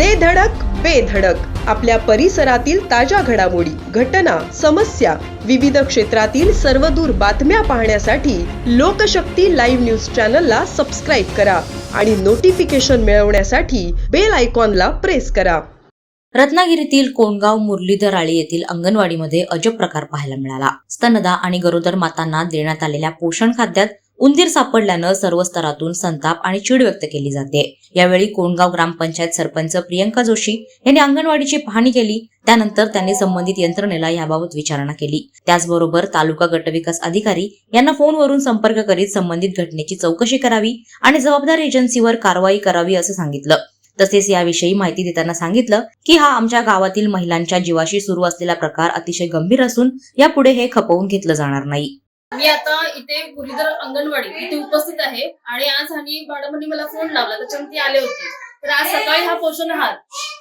दे धडक बेधडक आपल्या परिसरातील ताज्या घडामोडी घटना समस्या विविध क्षेत्रातील सर्वदूर बातम्या पाहण्यासाठी लोकशक्ती लाईव्ह न्यूज चॅनलला सबस्क्राईब करा आणि नोटिफिकेशन मिळवण्यासाठी बेल आयकॉनला प्रेस करा. रत्नागिरीतील कोणगाव मुरलीधर आळी येथील अंगणवाडीमध्ये अजब प्रकार पाहायला मिळाला. स्तनदा आणि गरोदर मातांना देण्यात आलेल्या पोषण खाद्यात उंदीर सापडल्यानं सर्व स्तरातून संताप आणि चीड व्यक्त केली जाते. यावेळी कोंडगाव ग्रामपंचायत सरपंच प्रियंका जोशी यांनी अंगणवाडीची पाहणी केली. त्यानंतर त्यांनी संबंधित यंत्रणेला याबाबत विचारणा केली. त्याचबरोबर तालुका गटविकास अधिकारी यांना फोनवरून संपर्क करीत संबंधित घटनेची चौकशी करावी आणि जबाबदार एजन्सीवर कारवाई करावी असं सांगितलं. तसेच याविषयी माहिती देताना सांगितलं की हा आमच्या गावातील महिलांच्या जीवाशी सुरू असलेला प्रकार अतिशय गंभीर असून यापुढे हे खपवून घेतलं जाणार नाही. मी आता इथे मुरलीधर अंगणवाडी इथे उपस्थित आहे. आणि आज आणि मॅडमांनी मला फोन लावला त्याच्यामध्ये आले होते. तर आज सकाळी हा पोषण आहार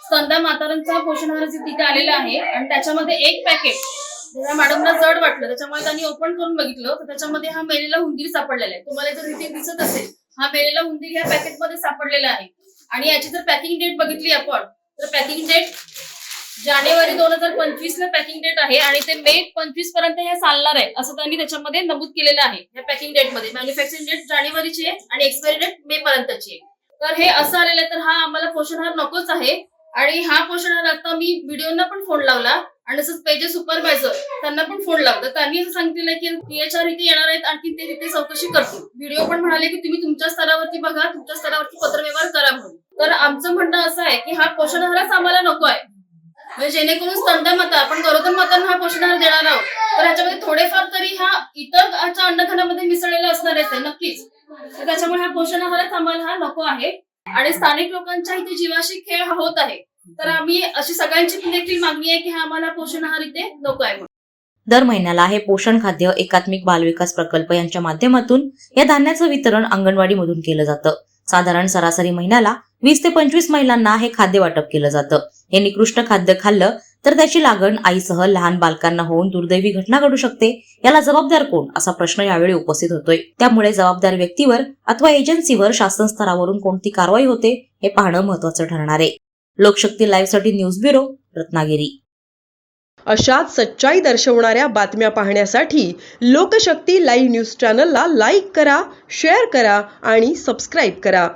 संध्या मातारांचा पोषण आहार जे तिथे आलेला आहे. आणि त्याच्यामध्ये एक पॅकेट मॅडमला जड वाटलं त्याच्यामुळे त्यांनी ओपन करून बघितलं तर त्याच्यामध्ये हा मेलेला हुंदीर सापडलेला आहे. तुम्हाला जर इथे दिसत असेल हा मेलेला हुंदीर या पॅकेटमध्ये सापडलेला आहे. आणि याची जर पॅकिंग डेट बघितली आपण तर पॅकिंग डेट जानेवारी दोन हजार पंचवीस ला पॅकिंग डेट आहे आणि ते मे पंचवीसपर्यंत हे चालणार आहे असं त्यांनी त्याच्यामध्ये नमूद केलेलं आहे या पॅकिंग डेटमध्ये. मॅन्युफॅक्चरिंग डेट जानेवारीची आहे आणि एक्सपायरी डेट मे पर्यंतची आहे. तर हे असं आलेलं आहे तर हा आम्हाला पोषण आहार नकोच आहे. आणि हा पोषण आहार आता मी व्हिडिओना पण फोन लावला आणि तसंच पेजे सुपरवायझर त्यांना पण फोन लावला. त्यांनी असं सांगितलं की पीएचआर इथे येणार आहेत आणखी ते तिथे चौकशी करतील. व्हिडिओ पण म्हणाले की तुम्ही तुमच्या स्तरावरती बघा तुमच्या स्तरावरती पत्रव्यवहार करा म्हणून. तर आमचं म्हणणं असं आहे की हा पोषण आहारच आम्हाला नको आहे. म्हणजे जेणेकरून स्तंदा माता आपण गरोदर मातांना हा पोषण आहार देणार आहोत. तर ह्याच्यामध्ये थोडेफार तरी हा इतर आजच्या अन्नधान्यामध्ये मिसळलेला असणारच आहे नक्कीच. तर त्याच्यामुळे हा पोषण आहारच आम्हाला हा नको आहे. आणि स्थानिक लोकांच्या इथे जीवाशी खेळ हा होत आहे. तर आम्ही अशी सगळ्यांची देखील मागणी आहे की हा आम्हाला पोषण आहार इथे नको आहे दर महिन्याला हे पोषण खाद्य एकात्मिक बालविकास प्रकल्प यांच्या माध्यमातून या धान्याचं वितरण अंगणवाडीमधून केलं जातं. साधारण सरासरी महिन्याला वीस ते पंचवीस महिलांना हे खाद्य वाटप केलं जातं. हे निकृष्ट खाद्य खाल्लं तर त्याची लागण आईसह लहान बालकांना होऊन दुर्दैवी घटना घडू शकते याला जबाबदार कोण? असा प्रश्न यावेळी उपस्थित होतोय. त्यामुळे जबाबदार व्यक्तीवर अथवा एजन्सीवर शासन स्तरावरून कोणती कारवाई होते हे पाहणं महत्वाचं ठरणार आहे. लोकशक्ती लाईव्हसाठी न्यूज ब्युरो रत्नागिरी. अशाच सच्चाई दर्शवणाऱ्या बातम्या पाहण्यासाठी लोकशक्ती लाईव्ह न्यूज चॅनलला लाईक करा शेअर करा आणि सबस्क्राईब करा.